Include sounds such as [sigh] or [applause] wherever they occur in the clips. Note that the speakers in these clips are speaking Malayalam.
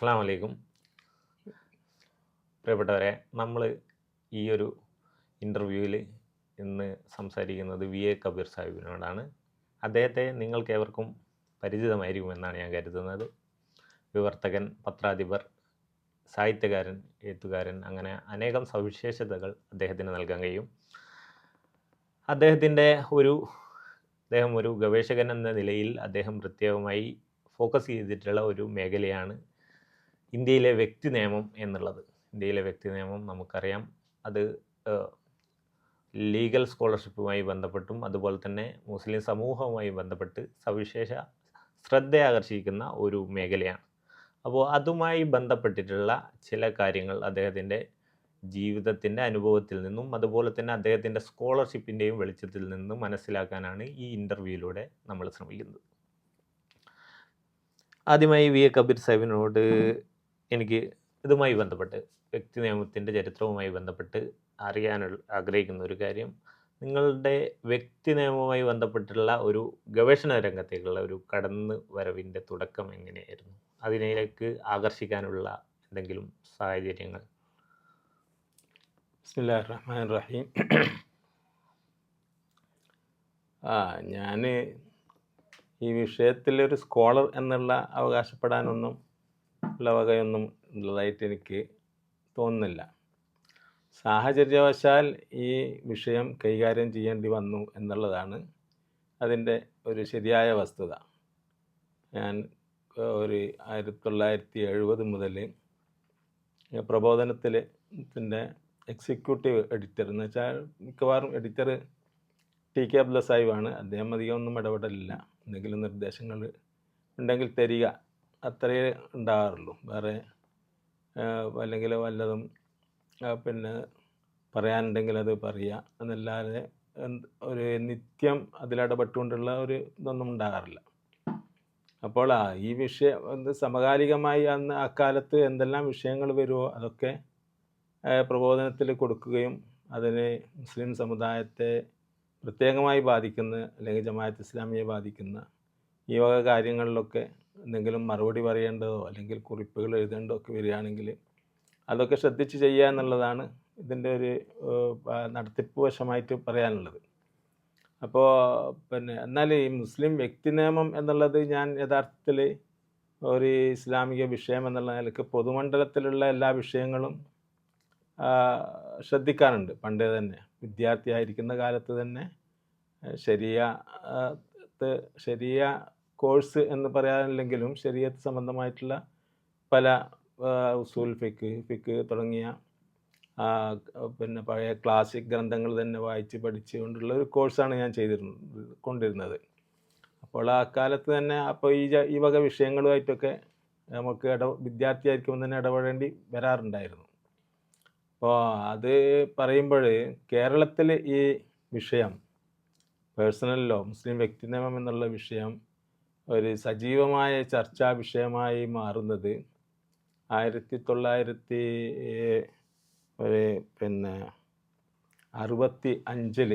അസ്സാം വലൈക്കും പ്രിയപ്പെട്ടവരെ നമ്മൾ ഈ ഒരു ഇന്റർവ്യൂവിൽ ഇന്ന് സംസാരിക്കുന്നത് വി എ കബീർ സാഹിബിനോടാണ്. അദ്ദേഹത്തെ നിങ്ങൾക്ക് ഏവർക്കും പരിചിതമായിരിക്കുമെന്നാണ് ഞാൻ കരുതുന്നത്. വിവർത്തകൻ പത്രാധിപർ സാഹിത്യകാരൻ എഴുത്തുകാരൻ അങ്ങനെ അനേകം സവിശേഷതകൾ അദ്ദേഹത്തിന് നൽകാൻ കഴിയും. അദ്ദേഹത്തിന്റെ ഒരു അദ്ദേഹം ഒരു ഗവേഷകൻ എന്ന നിലയിൽ അദ്ദേഹം പ്രത്യേകമായി ഫോക്കസ് ചെയ്തിട്ടുള്ള ഒരു മേഖലയാണ് ഇന്ത്യയിലെ വ്യക്തി നിയമം എന്നുള്ളത്. ഇന്ത്യയിലെ വ്യക്തി നിയമം നമുക്കറിയാം. അത് ലീഗൽ സ്കോളർഷിപ്പുമായി ബന്ധപ്പെട്ടും അതുപോലെ തന്നെ മുസ്ലിം സമൂഹവുമായി ബന്ധപ്പെട്ട് സവിശേഷ ശ്രദ്ധ ആകർഷിക്കുന്ന ഒരു മേഖലയാണ്. അപ്പോൾ അതുമായി ബന്ധപ്പെട്ടിട്ടുള്ള ചില കാര്യങ്ങൾ അദ്ദേഹത്തിന്റെ ജീവിതത്തിന്റെ അനുഭവത്തിൽ നിന്നും അതുപോലെ തന്നെ അദ്ദേഹത്തിന്റെ സ്കോളർഷിപ്പിന്റെയും വെളിച്ചത്തിൽ നിന്നും മനസ്സിലാക്കാനാണ് ഈ ഇന്റർവ്യൂയിലൂടെ നമ്മൾ ശ്രമിക്കുന്നത്. ആദ്യമായി വി എ കബീർ സാഹിബിനോട് എനിക്ക് ഇതുമായി ബന്ധപ്പെട്ട് വ്യക്തി നിയമത്തിന്റെ ചരിത്രവുമായി ബന്ധപ്പെട്ട് അറിയാനുള്ള ആഗ്രഹിക്കുന്ന ഒരു കാര്യം നിങ്ങളുടെ വ്യക്തി നിയമവുമായി ബന്ധപ്പെട്ടുള്ള ഒരു ഗവേഷണ രംഗത്തേക്കുള്ള ഒരു കടന്നു വരവിന്റെ തുടക്കം എങ്ങനെയായിരുന്നു? അതിനേക്ക് ആകർഷിക്കാനുള്ള എന്തെങ്കിലും സാഹചര്യങ്ങൾ? റഹ്മാൻ റഹീം ആ ഞാൻ ഈ വിഷയത്തിലൊരു സ്കോളർ എന്നുള്ള അവകാശപ്പെടാനൊന്നും ഉള്ള വകയൊന്നും ഉള്ളതായിട്ട് എനിക്ക് തോന്നുന്നില്ല. സാഹചര്യവശാൽ ഈ വിഷയം കൈകാര്യം ചെയ്യേണ്ടി വന്നു എന്നുള്ളതാണ് അതിന്റെ ഒരു ശരിയായ വസ്തുത. ഞാൻ ഒരു ആയിരത്തി തൊള്ളായിരത്തി എഴുപത് മുതൽ പ്രബോധനത്തിൽ എക്സിക്യൂട്ടീവ് എഡിറ്റർ എന്ന് വെച്ചാൽ മിക്കവാറും എഡിറ്റർ ടി കെ അബ്ദുൽ സാഹിബാണ്. അദ്ദേഹം അധികം ഒന്നും ഇടപെടലില്ല. എന്തെങ്കിലും നിർദ്ദേശങ്ങൾ ഉണ്ടെങ്കിൽ തരിക അത്രയേ ഉണ്ടാകാറുള്ളൂ വേറെ അല്ലെങ്കിൽ വല്ലതും പിന്നെ പറയാനുണ്ടെങ്കിൽ അത് പറയുക എന്നല്ലാതെ ഒരു നിത്യം അതിലിടപെട്ടുകൊണ്ടുള്ള ഒരു ഇതൊന്നും ഉണ്ടാകാറില്ല. അപ്പോൾ ആ ഈ വിഷയം എന്ത് സമകാലികമായി അന്ന് അക്കാലത്ത് എന്തെല്ലാം വിഷയങ്ങൾ വരുമോ അതൊക്കെ പ്രബോധനത്തിൽ കൊടുക്കുകയും അതിന് മുസ്ലിം സമുദായത്തെ പ്രത്യേകമായി ബാധിക്കുന്ന അല്ലെങ്കിൽ ജമാഅത്ത് ഇസ്ലാമിയെ ബാധിക്കുന്ന ഈ വക കാര്യങ്ങളിലൊക്കെ എന്തെങ്കിലും മറുപടി പറയേണ്ടതോ അല്ലെങ്കിൽ കുറിപ്പുകൾ എഴുതേണ്ടോ ഒക്കെ വരികയാണെങ്കിൽ അതൊക്കെ ശ്രദ്ധിച്ച് ചെയ്യുക എന്നുള്ളതാണ് ഇതിന്റെ ഒരു നടത്തിപ്പ് വശമായിട്ട് പറയാനുള്ളത്. അപ്പോൾ പിന്നെ എന്നാൽ ഈ മുസ്ലിം വ്യക്തി നിയമം എന്നുള്ളത് ഞാൻ യഥാർത്ഥത്തിൽ ഒരു ഇസ്ലാമിക വിഷയം എന്നുള്ള നിലയ്ക്ക് പൊതുമണ്ഡലത്തിലുള്ള എല്ലാ വിഷയങ്ങളും ശ്രദ്ധിക്കാറുണ്ട്. പണ്ടേ തന്നെ വിദ്യാർത്ഥിയായിരിക്കുന്ന കാലത്ത് തന്നെ ശരിയ ശരിയ കോഴ്സ് എന്ന് പറയാനില്ലെങ്കിലും ശരീരത്ത് സംബന്ധമായിട്ടുള്ള പല ഉസൂൽ ഫിക്ക് ഫിക്ക് തുടങ്ങിയ പിന്നെ പഴയ ക്ലാസിക് ഗ്രന്ഥങ്ങൾ തന്നെ വായിച്ച് പഠിച്ചുകൊണ്ടുള്ള ഒരു കോഴ്സാണ് ഞാൻ ചെയ്തിരുന്നത് കൊണ്ടിരുന്നത്. അപ്പോൾ ആ കാലത്ത് തന്നെ അപ്പോൾ ഈ ഈ വക വിഷയങ്ങളുമായിട്ടൊക്കെ നമുക്ക് ഇട വിദ്യാർത്ഥിയായിരിക്കുമ്പോൾ തന്നെ ഇടപെടേണ്ടി വരാറുണ്ടായിരുന്നു. അപ്പോൾ അത് പറയുമ്പോൾ കേരളത്തിൽ ഈ വിഷയം പേഴ്സണൽ ലോ മുസ്ലിം വ്യക്തി നിയമം എന്നുള്ള വിഷയം ഒരു സജീവമായ ചർച്ചാ വിഷയമായി മാറുന്നത് ആയിരത്തി തൊള്ളായിരത്തി ഒരു പിന്നെ അറുപത്തി അഞ്ചിൽ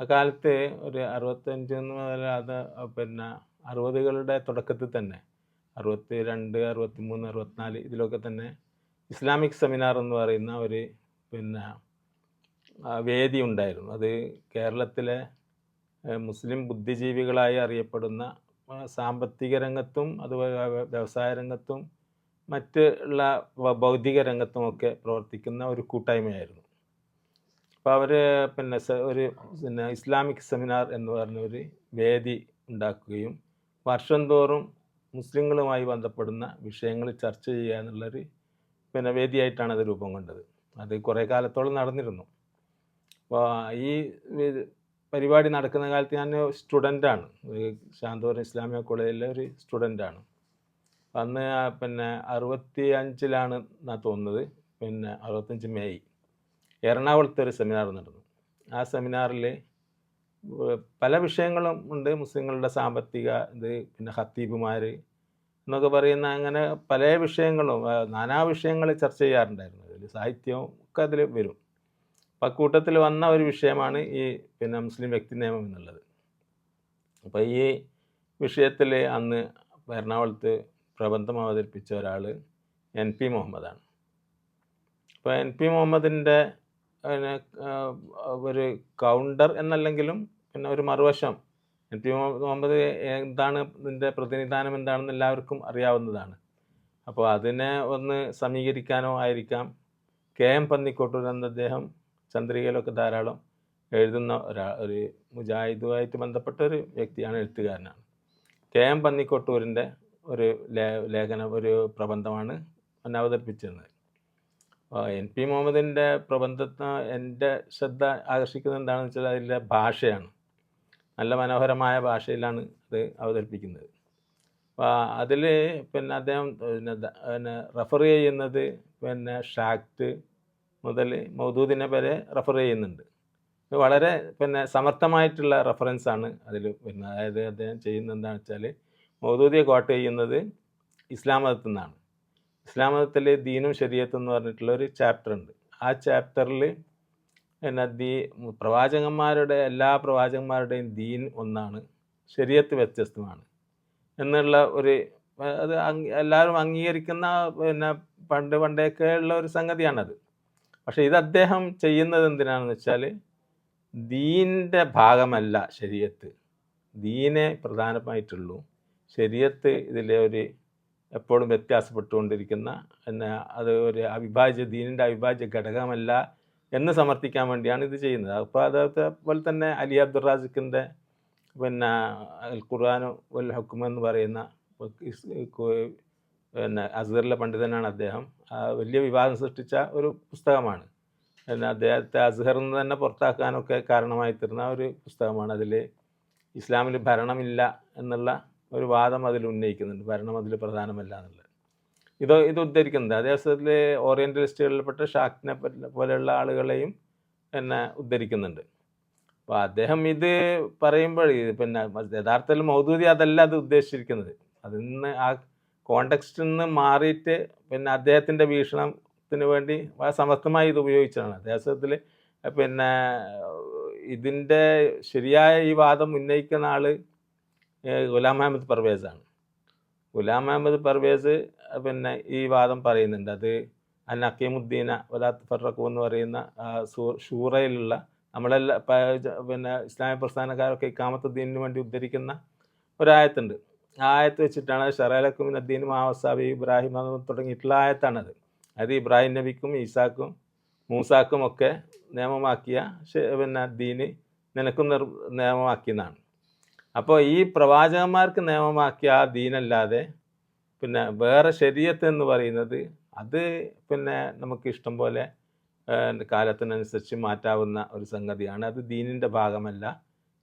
അക്കാലത്ത് ഒരു അറുപത്തഞ്ച് എന്ന് മുതൽ അത് പിന്നെ അറുപതുകളുടെ തുടക്കത്തിൽ തന്നെ അറുപത്തി രണ്ട് അറുപത്തി മൂന്ന് അറുപത്തിനാല് ഇതിലൊക്കെ തന്നെ ഇസ്ലാമിക് സെമിനാർ എന്ന് പറയുന്ന ഒരു പിന്നെ വേദി ഉണ്ടായിരുന്നു. അത് കേരളത്തിലെ മുസ്ലിം ബുദ്ധിജീവികളായി അറിയപ്പെടുന്ന സാമ്പത്തിക രംഗത്തും അതുപോലെ വ്യവസായ രംഗത്തും മറ്റുള്ള ഭൗതിക രംഗത്തുമൊക്കെ പ്രവർത്തിക്കുന്ന ഒരു കൂട്ടായ്മയായിരുന്നു. അപ്പോൾ അവർ പിന്നെ ഒരു പിന്നെ ഇസ്ലാമിക് സെമിനാർ എന്ന് പറഞ്ഞ ഒരു വേദി ഉണ്ടാക്കുകയും വർഷം തോറും മുസ്ലിങ്ങളുമായി ബന്ധപ്പെടുന്ന വിഷയങ്ങൾ ചർച്ച ചെയ്യുക എന്നുള്ളൊരു പിന്നെ വേദിയായിട്ടാണ് അത് രൂപം കൊണ്ടത്. അത് കുറേ കാലത്തോളം നടന്നിരുന്നു. അപ്പോൾ ഈ പരിപാടി നടക്കുന്ന കാലത്ത് ഞാൻ സ്റ്റുഡന്റാണ്. ശാന്തപുരം ഇസ്ലാമിക കോളേജിലെ ഒരു സ്റ്റുഡന്റാണ്. അന്ന് പിന്നെ അറുപത്തി അഞ്ചിലാണ് എന്നാ തോന്നുന്നത്. പിന്നെ അറുപത്തഞ്ച് മെയ് എറണാകുളത്ത് ഒരു സെമിനാർ നടന്നു. ആ സെമിനാറിൽ പല വിഷയങ്ങളും ഉണ്ട്. മുസ്ലിങ്ങളുടെ സാമ്പത്തിക ഇത് പിന്നെ ഹത്തീബുമാർ എന്നൊക്കെ പറയുന്ന അങ്ങനെ പല വിഷയങ്ങളും നാനാ വിഷയങ്ങൾ ചർച്ച ചെയ്യാറുണ്ടായിരുന്നു. അതിൽ സാഹിത്യവും ഒക്കെ അതിൽ വരും. അപ്പം അക്കൂട്ടത്തിൽ വന്ന ഒരു വിഷയമാണ് ഈ പിന്നെ മുസ്ലിം വ്യക്തി നിയമം എന്നുള്ളത്. അപ്പോൾ ഈ വിഷയത്തിൽ അന്ന് എറണാകുളത്ത് പ്രബന്ധം അവതരിപ്പിച്ച ഒരാൾ എൻ പി മുഹമ്മദാണ്. അപ്പോൾ എൻ പി മുഹമ്മദിന്റെ പിന്നെ ഒരു കൗണ്ടർ എന്നല്ലെങ്കിലും പിന്നെ ഒരു മറുവശം എൻ പി മുഹമ്മദ് എന്താണ് ഇതിന്റെ പ്രതിനിധാനം എന്താണെന്ന് എല്ലാവർക്കും അറിയാവുന്നതാണ്. അപ്പോൾ അതിനെ ഒന്ന് സമീകരിക്കാനോ ആയിരിക്കാം. കെ എം പന്നിക്കോട്ടൂർ എന്ന അദ്ദേഹം ചന്ദ്രികയിലൊക്കെ ധാരാളം എഴുതുന്ന ഒരാ ഒരു മുജാഹിദുമായിട്ട് ബന്ധപ്പെട്ട ഒരു വ്യക്തിയാണ് എഴുത്തുകാരനാണ്. കെ എം പന്നിക്കോട്ടൂരിന്റെ ഒരു ലേ ലേഖനം ഒരു പ്രബന്ധമാണ് അവതരിപ്പിച്ചിരുന്നത്. എൻ പി മുഹമ്മദിന്റെ പ്രബന്ധത്തിന് എന്റെ ശ്രദ്ധ ആകർഷിക്കുന്നത് എന്താണെന്ന് വെച്ചാൽ അതിന്റെ ഭാഷയാണ്. നല്ല മനോഹരമായ ഭാഷയിലാണ് അത് അവതരിപ്പിക്കുന്നത്. അപ്പോൾ അതിൽ പിന്നെ അദ്ദേഹം പിന്നെ റെഫർ ചെയ്യുന്നത് പിന്നെ ഷാക്ട് മുതൽ മൗദൂദിനെ വരെ റെഫർ ചെയ്യുന്നുണ്ട്. വളരെ പിന്നെ സമർത്ഥമായിട്ടുള്ള റെഫറൻസ് ആണ് അതിൽ പിന്നെ അതായത് അദ്ദേഹം ചെയ്യുന്നത് എന്താണെന്ന് വെച്ചാൽ മൗദൂദിയെ കോട്ട് ചെയ്യുന്നത് ഇസ്ലാം മതത്തിൽ നിന്നാണ്. ഇസ്ലാം മതത്തിൽ ദീനും ശരീരത്തും എന്ന് പറഞ്ഞിട്ടുള്ള ഒരു ചാപ്റ്റർ ഉണ്ട്. ആ ചാപ്റ്ററിൽ പിന്നെ ദീ പ്രവാചകന്മാരുടെ എല്ലാ പ്രവാചകന്മാരുടെയും ദീൻ ഒന്നാണ്. ശരീരത്ത് വ്യത്യസ്തമാണ്. എന്നുള്ള ഒരു അത് എല്ലാവരും അംഗീകരിക്കുന്ന പിന്നെ പണ്ട് പണ്ടേക്കുള്ള ഒരു സംഗതിയാണത്. പക്ഷെ ഇത് അദ്ദേഹം ചെയ്യുന്നത് എന്തിനാണെന്ന് വെച്ചാൽ ദീനിന്റെ ഭാഗമല്ല ശരീരത്ത്. ദീനെ പ്രധാനമായിട്ടുള്ളൂ. ശരീരത്ത് ഇതിലെ ഒരു എപ്പോഴും വ്യത്യാസപ്പെട്ടുകൊണ്ടിരിക്കുന്ന പിന്നെ അത് ഒരു അവിഭാജ്യ ദീനിന്റെ അവിഭാജ്യ ഘടകമല്ല എന്ന് സമർത്ഥിക്കാൻ വേണ്ടിയാണ് ഇത് ചെയ്യുന്നത്. അപ്പോൾ അതേപോലെ തന്നെ അലി അബ്ദുറാസിഖിന്റെ പിന്നെ അൽ ഖുർആാനു ഉൽ ഹക്കുമെന്ന് പറയുന്ന പിന്നെ അസ്ഹറിലെ പണ്ഡിതനാണ് അദ്ദേഹം. വലിയ വിവാദം സൃഷ്ടിച്ച ഒരു പുസ്തകമാണ്. പിന്നെ അദ്ദേഹത്തെ അസ്ഹറിൽ നിന്ന് തന്നെ പുറത്താക്കാനൊക്കെ കാരണമായി തീർന്ന ഒരു പുസ്തകമാണ്. അതിൽ ഇസ്ലാമിൽ ഭരണമില്ല എന്നുള്ള ഒരു വാദം അതിൽ ഉന്നയിക്കുന്നുണ്ട്. ഭരണം അതിൽ പ്രധാനമല്ല എന്നുള്ളത്. ഇത് ഇത് ഉദ്ധരിക്കുന്നത് അതേസത്തിൽ ഓറിയന്റലിസ്റ്റുകളിൽപ്പെട്ട ഷാക്കിനെ പോലെയുള്ള ആളുകളെയും പിന്നെ ഉദ്ധരിക്കുന്നുണ്ട്. അപ്പോൾ അദ്ദേഹം ഇത് പറയുമ്പോൾ പിന്നെ യഥാർത്ഥത്തിൽ മൗദൂദി അതല്ല അത് ഉദ്ദേശിച്ചിരിക്കുന്നത്. അതിൽ നിന്ന് ആ കോണ്ടക്സ്റ്റിൽ നിന്ന് മാറിയിട്ട് പിന്നെ അദ്ദേഹത്തിന്റെ വീക്ഷണത്തിന് വേണ്ടി സമർത്ഥമായി ഇത് ഉപയോഗിച്ചതാണ്. അദ്ദേഹത്തിൽ പിന്നെ ഇതിന്റെ ശരിയായ ഈ വാദം ഉന്നയിക്കുന്ന ആൾ ഗുലാം അഹമ്മദ് പർവേസാണ്. ഗുലാം അഹമ്മദ് പർവേസ് പിന്നെ ഈ വാദം പറയുന്നുണ്ട്. അത് അൻ അക്കീമുദ്ദീന വലാത്ത് ഫറക്കു എന്ന് പറയുന്ന ഷൂറയിലുള്ള നമ്മളെല്ലാം പിന്നെ ഇസ്ലാമിക പ്രസ്ഥാനക്കാരൊക്കെ ഇക്കാമത്തുദ്ദീനു വേണ്ടി ഉദ്ധരിക്കുന്ന ഒരായത്തുണ്ട്. ആയത്ത് വെച്ചിട്ടാണ് ഷറലക്കും അദ്ദീൻ മാവസാബി ഇബ്രാഹിം തുടങ്ങിയിട്ടുള്ള ആയത്താണത്. അത് ഇബ്രാഹിം നബിക്കും ഈസാക്കും മൂസാക്കും ഒക്കെ നിയമമാക്കിയ പിന്നെ ദീന് നിനക്കും നിർ നിയമമാക്കിയെന്നാണ് അപ്പോൾ ഈ പ്രവാചകന്മാർക്ക് നിയമമാക്കിയ ആ ദീനല്ലാതെ പിന്നെ വേറെ ശരീരത്ത് എന്ന് പറയുന്നത് അത് പിന്നെ നമുക്ക് ഇഷ്ടം പോലെ കാലത്തിനനുസരിച്ച് മാറ്റാവുന്ന ഒരു സംഗതിയാണ്. അത് ദീനിന്റെ ഭാഗമല്ല.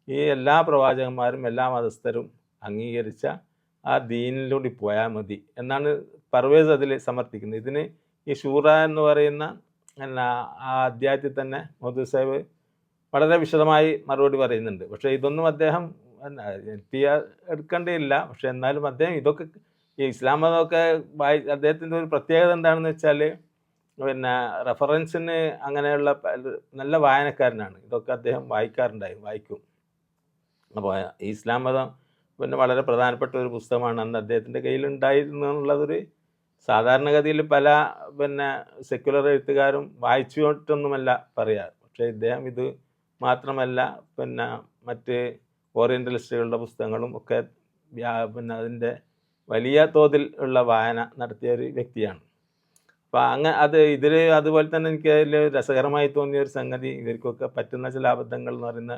ഈ എല്ലാ പ്രവാചകന്മാരും എല്ലാ മതസ്ഥരും അംഗീകരിച്ച ആ ദീനിലൂടെ പോയാൽ മതി എന്നാണ് പർവേസ് അതിൽ സമർത്ഥിക്കുന്നത്. ഇതിന് ഈ ഷൂറ എന്ന് പറയുന്ന എന്നാ ആ അധ്യായത്തിൽ തന്നെ മോദി സാഹിബ് വളരെ വിശദമായി മറുപടി പറയുന്നുണ്ട്. പക്ഷേ ഇതൊന്നും അദ്ദേഹം എന്നാ ആർ എടുക്കേണ്ടിയില്ല പക്ഷെ എന്നാലും അദ്ദേഹം ഇതൊക്കെ ഈ ഇസ്ലാം മതമൊക്കെ വായി അദ്ദേഹത്തിന്റെ ഒരു പ്രത്യേകത എന്താണെന്ന് വെച്ചാൽ പിന്നെ റെഫറൻസിന് അങ്ങനെയുള്ള നല്ല വായനക്കാരനാണ്. ഇതൊക്കെ അദ്ദേഹം വായിക്കാറുണ്ടായി വായിക്കും. അപ്പോൾ ഈ ഇസ്ലാം മതം പിന്നെ വളരെ പ്രധാനപ്പെട്ട ഒരു പുസ്തകമാണ് അന്ന് അദ്ദേഹത്തിന്റെ കയ്യിലുണ്ടായിരുന്നു എന്നുള്ളതൊരു സാധാരണഗതിയിൽ പല പിന്നെ സെക്യുലർ എഴുത്തുകാരും വായിച്ചിട്ടൊന്നുമല്ല പറയാറ്. പക്ഷേ ഇദ്ദേഹം ഇത് മാത്രമല്ല പിന്നെ മറ്റ് ഓറിയന്റലിസ്റ്റുകളുടെ പുസ്തകങ്ങളും ഒക്കെ പിന്നെ അതിന്റെ വലിയ തോതിൽ ഉള്ള വായന നടത്തിയ ഒരു വ്യക്തിയാണ്. അപ്പോൾ അങ്ങ് അത് ഇതിൽ അതുപോലെ തന്നെ എനിക്ക് അതിൽ രസകരമായി തോന്നിയ ഒരു സംഗതി ഇവർക്കൊക്കെ പറ്റുന്ന ചില അബദ്ധങ്ങൾ എന്ന് പറയുന്ന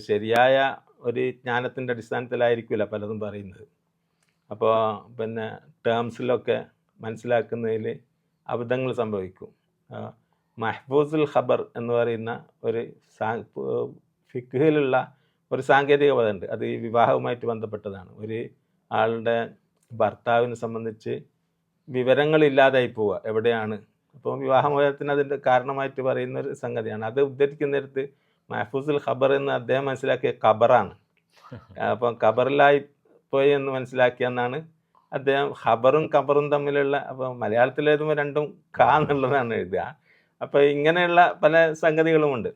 ശരിയായ ഒരു ജ്ഞാനത്തിന്റെ അടിസ്ഥാനത്തിലായിരിക്കില്ല പലതും പറയുന്നത്. അപ്പോൾ പിന്നെ ടേംസിലൊക്കെ മനസ്സിലാക്കുന്നതിൽ അബദ്ധങ്ങൾ സംഭവിക്കും. ആ, ഖബർ എന്ന് പറയുന്ന ഒരു സാ ഫിഖിലുള്ള ഒരു സാങ്കേതിക പദമുണ്ട്. അത് ഈ വിവാഹവുമായിട്ട് ബന്ധപ്പെട്ടതാണ്. ഒരു ആളുടെ ഭർത്താവിനെ സംബന്ധിച്ച് വിവരങ്ങളില്ലാതായി പോവുക എവിടെയാണ്. അപ്പോൾ വിവാഹമോചനത്തിന് അതിന്റെ കാരണമായിട്ട് പറയുന്ന ഒരു സംഗതിയാണ്. അത് ഉദ്ധരിക്കുന്നിടത്ത് മഹഫൂസുൽ ഖബർ എന്ന് അദ്ദേഹം മനസ്സിലാക്കിയ ഖബറാണ്. [laughs] അപ്പം ഖബറിലായി പോയി എന്ന് മനസ്സിലാക്കിയെന്നാണ് അദ്ദേഹം ഖബറും ഖബറും തമ്മിലുള്ള അപ്പോൾ മലയാളത്തിൽ എഴുതുമ്പോൾ രണ്ടും കാ എന്നുള്ളതാണ് എഴുതുക. അപ്പോൾ ഇങ്ങനെയുള്ള പല സംഗതികളുമുണ്ട്.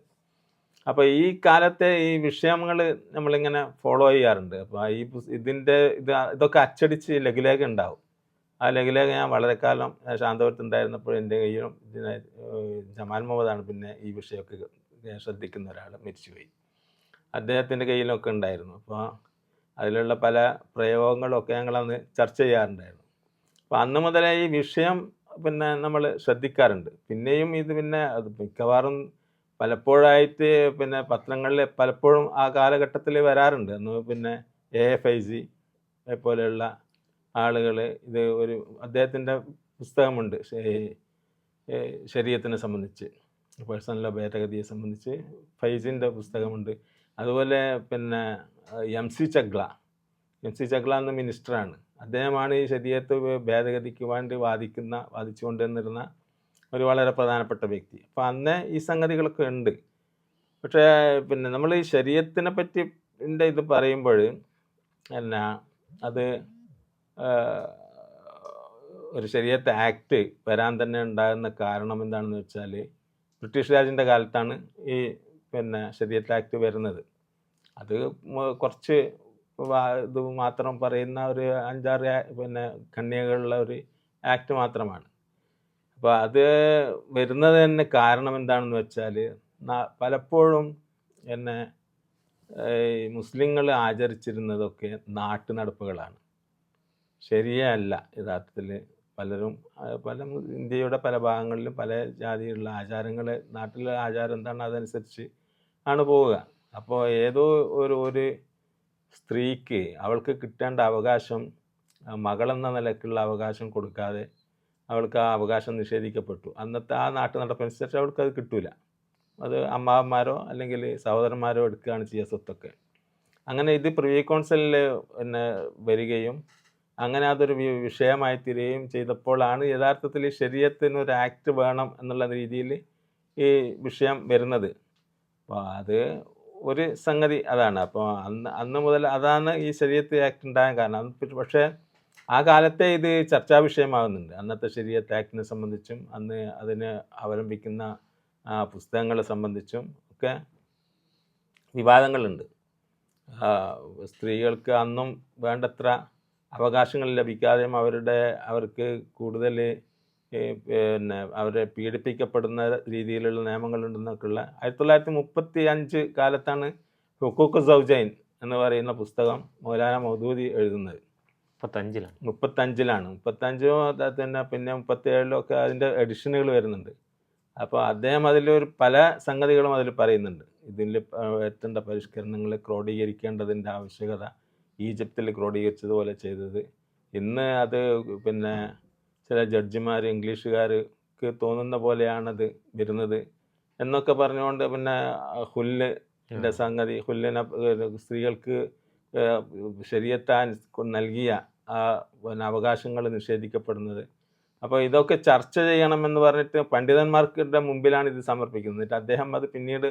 അപ്പോൾ ഈ കാലത്തെ ഈ വിഷയങ്ങൾ നമ്മളിങ്ങനെ ഫോളോ ചെയ്യാറുണ്ട്. അപ്പോൾ ഈ ഇതിന്റെ ഇതിന്റെ ഇത് ഇതൊക്കെ അച്ചടിച്ച് ലഘുലേഖ ഉണ്ടാവും. ആ ലഘുലേഖ ഞാൻ വളരെ കാലം ശാന്തപുരത്ത് ഉണ്ടായിരുന്നപ്പോൾ എന്റെ കയ്യിലും ജമാൽ മുഹമ്മദാണ് പിന്നെ ഈ വിഷയമൊക്കെ ഞാൻ ശ്രദ്ധിക്കുന്ന ഒരാൾ മരിച്ചുപോയി. അദ്ദേഹത്തിന്റെ കയ്യിലൊക്കെ ഉണ്ടായിരുന്നു. അപ്പോൾ അതിലുള്ള പല പ്രയോഗങ്ങളൊക്കെ ഞങ്ങളന്ന് ചർച്ച ചെയ്യാറുണ്ടായിരുന്നു. അപ്പോൾ അന്ന് മുതലേ ഈ വിഷയം പിന്നെ നമ്മൾ ശ്രദ്ധിക്കാറുണ്ട്. പിന്നെയും ഇത് പിന്നെ അത് മിക്കവാറും പലപ്പോഴായിട്ട് പിന്നെ പത്രങ്ങളിൽ പലപ്പോഴും ആ കാലഘട്ടത്തിൽ വരാറുണ്ട്. അന്ന് പിന്നെ എ എഫ് ഐ സി പോലെയുള്ള ആളുകൾ ഇത് ഒരു അദ്ദേഹത്തിന്റെ പുസ്തകമുണ്ട്. ശരീരത്തിനെ സംബന്ധിച്ച്. പേഴ്സണൽ ഭേദഗതിയെ സംബന്ധിച്ച് ഫൈസിന്റെ പുസ്തകമുണ്ട്. അതുപോലെ പിന്നെ M C Chagla. M C Chagla എന്ന മിനിസ്റ്ററാണ്. അദ്ദേഹമാണ് ഈ ശരീരത്ത് ഭേദഗതിക്ക് വേണ്ടി വാദിക്കുന്ന വാദിച്ചുകൊണ്ടിരുന്നിരുന്ന ഒരു വളരെ പ്രധാനപ്പെട്ട വ്യക്തി. അപ്പോൾ അന്ന് ഈ സംഗതികളൊക്കെ ഉണ്ട്. പക്ഷേ പിന്നെ നമ്മൾ ഈ ശരീരത്തിനെ പറ്റി ഇത് പറയുമ്പോൾ എന്നാ അത് ഒരു ശരീരത്തെ ആക്ട് വരാൻ തന്നെ ഉണ്ടാകുന്ന കാരണം എന്താണെന്ന് വെച്ചാൽ ബ്രിട്ടീഷ് രാജിന്റെ കാലത്താണ് ഈ പിന്നെ ശരീരത്തെ ആക്ട് വരുന്നത്. അത് കുറച്ച് ഇത് മാത്രം പറയുന്ന ഒരു അഞ്ചാറ് പിന്നെ ഖണ്ഡികകളുള്ള ഒരു ആക്ട് മാത്രമാണ്. അപ്പോൾ അത് വരുന്നത് തന്നെ കാരണം എന്താണെന്ന് വെച്ചാൽ പലപ്പോഴും എന്നെ മുസ്ലിങ്ങൾ ആചരിച്ചിരുന്നതൊക്കെ നാട്ടു നടപ്പുകളാണ് ശരിയല്ല യഥാർത്ഥത്തിൽ പലരും പല ഇന്ത്യയുടെ പല ഭാഗങ്ങളിലും പല ജാതിയിലുള്ള ആചാരങ്ങൾ നാട്ടിലെ ആചാരം എന്താണ് അതനുസരിച്ച് ആണ് പോവുക. അപ്പോൾ ഏതോ ഒരു ഒരു സ്ത്രീക്ക് അവൾക്ക് കിട്ടേണ്ട അവകാശം മകളെന്ന നിലക്കുള്ള അവകാശം കൊടുക്കാതെ അവൾക്ക് ആ അവകാശം നിഷേധിക്കപ്പെട്ടു. അന്നത്തെ ആ നാട്ടു നടപ്പനുസരിച്ച് അവൾക്ക് അത് കിട്ടൂല. അത് അമ്മാവന്മാരോ അല്ലെങ്കിൽ സഹോദരന്മാരോ എടുക്കുകയാണ് ചെയ്യുക സ്വത്തൊക്കെ. അങ്ങനെ ഇത് പ്രിവി കൗൺസിലിൽ പിന്നെ വരികയും അങ്ങനെ അതൊരു വിഷയമായി തീരുകയും ചെയ്തപ്പോഴാണ് യഥാർത്ഥത്തിൽ ശരീരത്തിന് ഒരു ആക്ട് വേണം എന്നുള്ള രീതിയിൽ ഈ വിഷയം വരുന്നത്. അപ്പോൾ അത് ഒരു സംഗതി അതാണ്. അപ്പോൾ അന്ന് അന്ന് മുതൽ അതാണ് ഈ ശരീരത്തെ ആക്ട് ഉണ്ടാകാൻ കാരണം. പക്ഷേ ആ കാലത്തെ ഇത് ചർച്ചാ വിഷയമാകുന്നുണ്ട്. അന്നത്തെ ശരീരത്തെ ആക്ടിനെ സംബന്ധിച്ചും അന്ന് അതിന് അവലംബിക്കുന്ന പുസ്തകങ്ങളെ സംബന്ധിച്ചും ഒക്കെ വിവാദങ്ങളുണ്ട്. സ്ത്രീകൾക്ക് അന്നും വേണ്ടത്ര അവകാശങ്ങൾ ലഭിക്കാതെയും അവരുടെ അവർക്ക് കൂടുതൽ പിന്നെ അവരെ പീഡിപ്പിക്കപ്പെടുന്ന രീതിയിലുള്ള നിയമങ്ങളുണ്ടെന്നൊക്കെയുള്ള ആയിരത്തി തൊള്ളായിരത്തി മുപ്പത്തി അഞ്ച് കാലത്താണ് ഹുക്കൂക്ക് സൗജൈൻ എന്ന് പറയുന്ന പുസ്തകം മൗലാന മൗദൂദി എഴുതുന്നത്. മുപ്പത്തഞ്ചിലാണ്. മുപ്പത്തഞ്ചിലാണ്. മുപ്പത്തഞ്ചോ തന്നെ പിന്നെ മുപ്പത്തേഴിലോ ഒക്കെ അതിന്റെ എഡിഷനുകൾ വരുന്നുണ്ട്. അപ്പോൾ അദ്ദേഹം അതിലൊരു പല സംഗതികളും അതിൽ പറയുന്നുണ്ട്. ഇതിൽ വരുത്തേണ്ട പരിഷ്കരണങ്ങൾ ക്രോഡീകരിക്കേണ്ടതിന്റെ ആവശ്യകത ഈജിപ്തിൽ ക്രോഡീകരിച്ചതുപോലെ ചെയ്തത്. ഇന്ന് അത് പിന്നെ ചില ജഡ്ജിമാർ ഇംഗ്ലീഷുകാർക്ക് തോന്നുന്ന പോലെയാണത് വരുന്നത് എന്നൊക്കെ പറഞ്ഞുകൊണ്ട് പിന്നെ ഹുല്ല് ന്റെ സംഗതി ഹുല്ലിനെ സ്ത്രീകൾക്ക് ശരീരത്താൻ നൽകിയ ആ പിന്നെ അവകാശങ്ങൾ നിഷേധിക്കപ്പെടുന്നത്. അപ്പോൾ ഇതൊക്കെ ചർച്ച ചെയ്യണമെന്ന് പറഞ്ഞിട്ട് പണ്ഡിതന്മാർക്കിടെ മുമ്പിലാണ് ഇത് സമർപ്പിക്കുന്നത്. എന്നിട്ട് അദ്ദേഹം അത് പിന്നീട്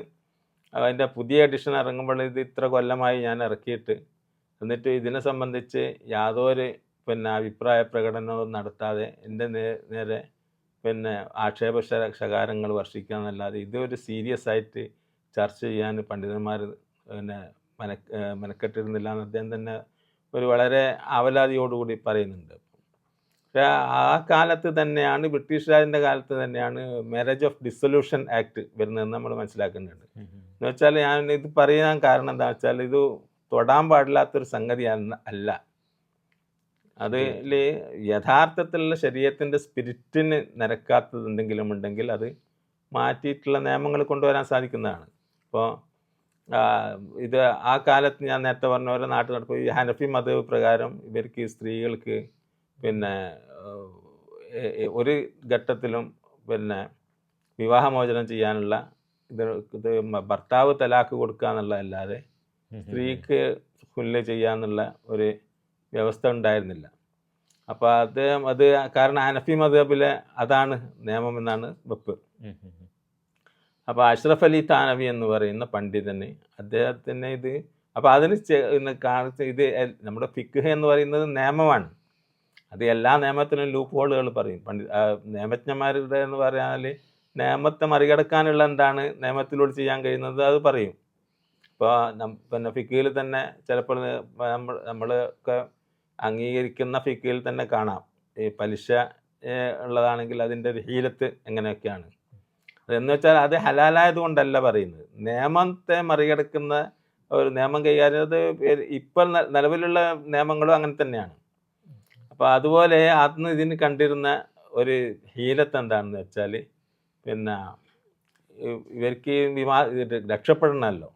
അതിന്റെ പുതിയ എഡിഷൻ ഇറങ്ങുമ്പോൾ ഇത് ഇത്ര കൊല്ലമായി ഞാൻ ഇറക്കിയിട്ട് എന്നിട്ട് ഇതിനെ സംബന്ധിച്ച് യാതൊരു പിന്നെ അഭിപ്രായ പ്രകടനവും നടത്താതെ എന്റെ നേ നേരെ പിന്നെ ആക്ഷേപ ശകാരങ്ങൾ വർഷിക്കുക എന്നല്ലാതെ ഇതൊരു സീരിയസ് ആയിട്ട് ചർച്ച ചെയ്യാൻ പണ്ഡിതന്മാർ പിന്നെ മെന മെനക്കെട്ടിരുന്നില്ല എന്ന് അദ്ദേഹം തന്നെ ഒരു വളരെ ആവലാതിയോടുകൂടി പറയുന്നുണ്ട്. പക്ഷേ ആ കാലത്ത് തന്നെയാണ് ബ്രിട്ടീഷ് രാജിന്റെ കാലത്ത് തന്നെയാണ് മാരേജ് ഓഫ് ഡിസൊല്യൂഷൻ ആക്ട് വരുന്നതെന്ന് നമ്മൾ മനസ്സിലാക്കുന്നുണ്ട്. എന്ന് വെച്ചാൽ ഞാൻ ഇത് പറയാൻ കാരണം എന്താ വെച്ചാൽ ഇത് തൊടാൻ പാടില്ലാത്തൊരു സംഗതി അല്ല- അതിൽ യഥാർത്ഥത്തിലുള്ള ശരീരത്തിന്റെ സ്പിരിറ്റിന് നിരക്കാത്തത് എന്തെങ്കിലും ഉണ്ടെങ്കിൽ അത് മാറ്റിയിട്ടുള്ള നിയമങ്ങൾ കൊണ്ടുവരാൻ സാധിക്കുന്നതാണ്. ഇപ്പോൾ ഇത് ആ കാലത്ത് ഞാൻ നേരത്തെ പറഞ്ഞ പോലെ നാട്ടിൽ നടപ്പ് ഈ ഹനഫി മത പ്രകാരം ഇവർക്ക് സ്ത്രീകൾക്ക് പിന്നെ ഒരു ഘട്ടത്തിലും പിന്നെ വിവാഹമോചനം ചെയ്യാനുള്ള ഇത് ഇത് ഭർത്താവ് തലാക്ക് കൊടുക്കുക എന്നുള്ളതല്ലാതെ സ്ത്രീക്ക് ഹുല്ല് ചെയ്യാന്നുള്ള ഒരു വ്യവസ്ഥ ഉണ്ടായിരുന്നില്ല. അപ്പോൾ അദ്ദേഹം അത് കാരണം ഹനഫി മതബിലെ അതാണ് നിയമം എന്നാണ് വെപ്പ്. അപ്പോൾ അഷ്റഫ് അലി താനവി എന്ന് പറയുന്ന പണ്ഡിതനെ അദ്ദേഹത്തിന് ഇത് അപ്പോൾ അതിന് കാണിച്ച ഇത് നമ്മുടെ ഫിഖ് എന്ന് പറയുന്നത് നിയമമാണ്. അത് എല്ലാ നിയമത്തിനും ലൂപ്പ് ഹോളുകൾ പറയും പണ്ഡി നിയമജ്ഞന്മാരുടെ എന്ന് പറഞ്ഞാൽ നിയമത്തെ മറികടക്കാനുള്ള എന്താണ് നിയമത്തിലൂടെ ചെയ്യാൻ കഴിയുന്നത് അത് പറയും. ഇപ്പോൾ പിന്നെ ഫിക്കിയിൽ തന്നെ ചിലപ്പോൾ നമ്മൾ നമ്മളൊക്കെ അംഗീകരിക്കുന്ന ഫിക്കിയിൽ തന്നെ കാണാം. ഈ പലിശ ഉള്ളതാണെങ്കിൽ അതിന്റെ ഒരു ഹീലത്ത് എങ്ങനെയൊക്കെയാണ്. എന്ന് വെച്ചാൽ അത് ഹലാലായത് കൊണ്ടല്ല പറയുന്നത്. നിയമത്തെ മറികടക്കുന്ന ഒരു നിയമം കൈകാര്യം ഇപ്പോൾ നിലവിലുള്ള നിയമങ്ങളും അങ്ങനെ തന്നെയാണ്. അപ്പോൾ അതുപോലെ അന്ന് ഇതിന് കണ്ടിരുന്ന ഒരു ഹീലത്ത് എന്താണെന്ന് വെച്ചാൽ പിന്നെ ഇവർക്ക് വിമാ രക്ഷപ്പെടണമല്ലോ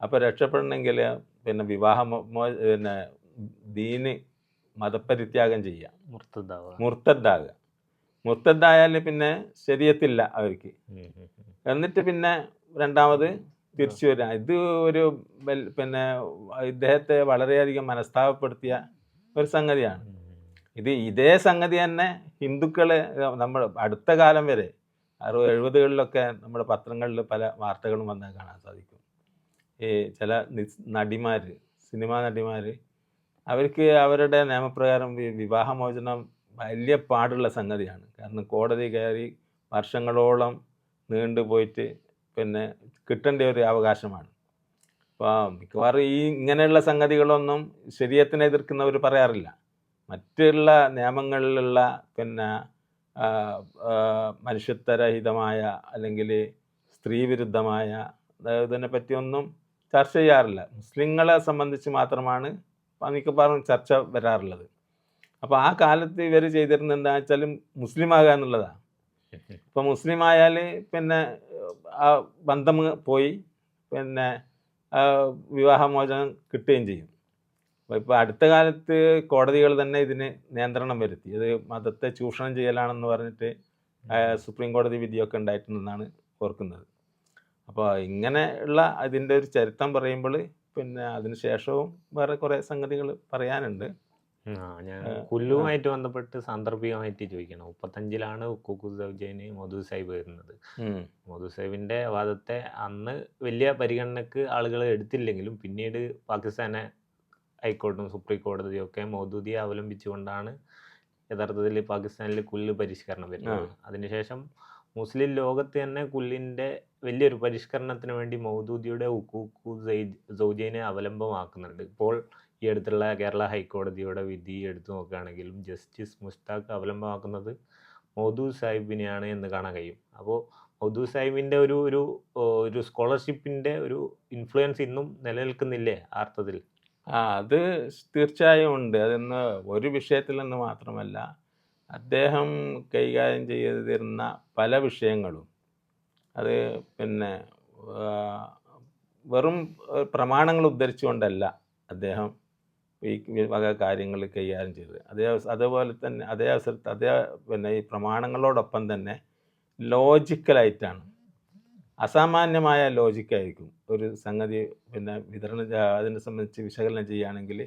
അപ്പോൾ രക്ഷപ്പെടണമെങ്കിൽ പിന്നെ വിവാഹമോ പിന്നെ ദീന് മതപരിത്യാഗം ചെയ്യാം. മുർത്തദ്ദാകുക മുർത്തദ്ദായാൽ പിന്നെ ശരിയത്തില്ല അവർക്ക്. എന്നിട്ട് പിന്നെ രണ്ടാമത് തിരിച്ചു വരിക ഇത് ഒരു പിന്നെ ഇദ്ദേഹത്തെ വളരെയധികം മനസ്താപപ്പെടുത്തിയ ഒരു സംഗതിയാണ്. ഇത് ഇതേ സംഗതി തന്നെ ഹിന്ദുക്കളെ നമ്മൾ അടുത്ത കാലം വരെ അറുപത് എഴുപതുകളിലൊക്കെ നമ്മുടെ പത്രങ്ങളിൽ പല വാർത്തകളും വന്നാൽ കാണാൻ സാധിക്കും. ചില നടിമാര് സിനിമാ നടിമാർ അവർക്ക് അവരുടെ നിയമപ്രകാരം വിവാഹമോചനം വലിയ പാടുള്ള സംഗതിയാണ്. കാരണം കോടതി കയറി വർഷങ്ങളോളം നീണ്ടുപോയിട്ട് പിന്നെ കിട്ടേണ്ട ഒരു അവകാശമാണ്. അപ്പോൾ മിക്കവാറും ഈ ഇങ്ങനെയുള്ള സംഗതികളൊന്നും ശരീരത്തിനെ എതിർക്കുന്നവർ പറയാറില്ല. മറ്റുള്ള നിയമങ്ങളിലുള്ള പിന്നെ മനുഷ്യത്വരഹിതമായ അല്ലെങ്കിൽ സ്ത്രീവിരുദ്ധമായ ഇതിനെ പറ്റിയൊന്നും ചർച്ച ചെയ്യാറില്ല. മുസ്ലിങ്ങളെ സംബന്ധിച്ച് മാത്രമാണ് മിക്കവാറും ചർച്ച വരാറുള്ളത്. അപ്പോൾ ആ കാലത്ത് ഇവർ ചെയ്തിരുന്നത് എന്താ വെച്ചാൽ മുസ്ലിം ആകുക എന്നുള്ളതാണ് ഇപ്പോൾ മുസ്ലിം ആയാൽ പിന്നെ ആ ബന്ധം പോയി പിന്നെ വിവാഹമോചനം കിട്ടുകയും ചെയ്യും. ഇപ്പോൾ അടുത്ത കാലത്ത് കോടതികൾ തന്നെ ഇതിന് നിയന്ത്രണം വരുത്തി. അത് മതത്തെ ചൂഷണം ചെയ്യലാണെന്ന് പറഞ്ഞിട്ട് സുപ്രീം കോടതി വിധിയൊക്കെ ഉണ്ടായിട്ടുണ്ടെന്നാണ് ഓർക്കുന്നത്. അപ്പോൾ ഇങ്ങനെ ഉള്ള അതിന്റെ ഒരു ചരിത്രം പറയുമ്പോൾ പിന്നെ അതിനുശേഷവും വേറെ കുറേ സംഗതികൾ പറയാനുണ്ട്. ആ ഞാൻ കുല്ലുമായിട്ട് ബന്ധപ്പെട്ട് സാന്ദർഭികമായിട്ട് ചോദിക്കണം. മുപ്പത്തഞ്ചിലാണ് കുക്കു സൗജന് മധു സാഹിബ് വരുന്നത്. മധു സാഹിബിന്റെ വാദത്തെ അന്ന് വലിയ പരിഗണനക്ക് ആളുകൾ എടുത്തില്ലെങ്കിലും പിന്നീട് പാകിസ്ഥാനെ ഹൈക്കോടതിയും സുപ്രീം കോടതിയും ഒക്കെ മൗദൂദിയെ അവലംബിച്ചുകൊണ്ടാണ് യഥാർത്ഥത്തിൽ പാകിസ്ഥാനിൽ കുല്ല് പരിഷ്കരണം വരുന്നത്. അതിനുശേഷം മുസ്ലിം ലോകത്ത് തന്നെ കുല്ലിന്റെ വലിയൊരു പരിഷ്കരണത്തിന് വേണ്ടി മൗദൂദിയുടെ ഉക്കൂക്കു സൗജനെ അവലംബമാക്കുന്നുണ്ട്. ഇപ്പോൾ ഈ അടുത്തുള്ള കേരള ഹൈക്കോടതിയുടെ വിധി എടുത്തു നോക്കുകയാണെങ്കിലും ജസ്റ്റിസ് മുസ്താഖ് അവലംബമാക്കുന്നത് മൗദൂ സാഹിബിനെയാണ് എന്ന് കാണാൻ കഴിയും. അപ്പോൾ മൗദൂ സാഹിബിന്റെ ഒരു ഒരു ഒരു സ്കോളർഷിപ്പിന്റെ ഒരു ഇൻഫ്ലുവൻസ് ഇന്നും നിലനിൽക്കുന്നില്ലേ അർത്ഥത്തിൽ ആ അത് തീർച്ചയായും ഉണ്ട്. അതെന്ന് ഒരു വിഷയത്തിൽ നിന്ന് മാത്രമല്ല അദ്ദേഹം കൈകാര്യം ചെയ്തിരുന്ന പല വിഷയങ്ങളും. അത് പിന്നെ വെറും പ്രമാണങ്ങൾ ഉദ്ധരിച്ചുകൊണ്ടല്ല അദ്ദേഹം ഈ വക കാര്യങ്ങൾ കൈകാര്യം ചെയ്തത്. അതേ അതേപോലെ തന്നെ അതേ അവസരത്ത് അതേ പിന്നെ ഈ പ്രമാണങ്ങളോടൊപ്പം തന്നെ ലോജിക്കലായിട്ടാണ്. അസാമാന്യമായ ലോജിക്കായിരിക്കും ഒരു സംഗതി പിന്നെ വിതരണം അതിനെ സംബന്ധിച്ച് വിശകലനം ചെയ്യുകയാണെങ്കിൽ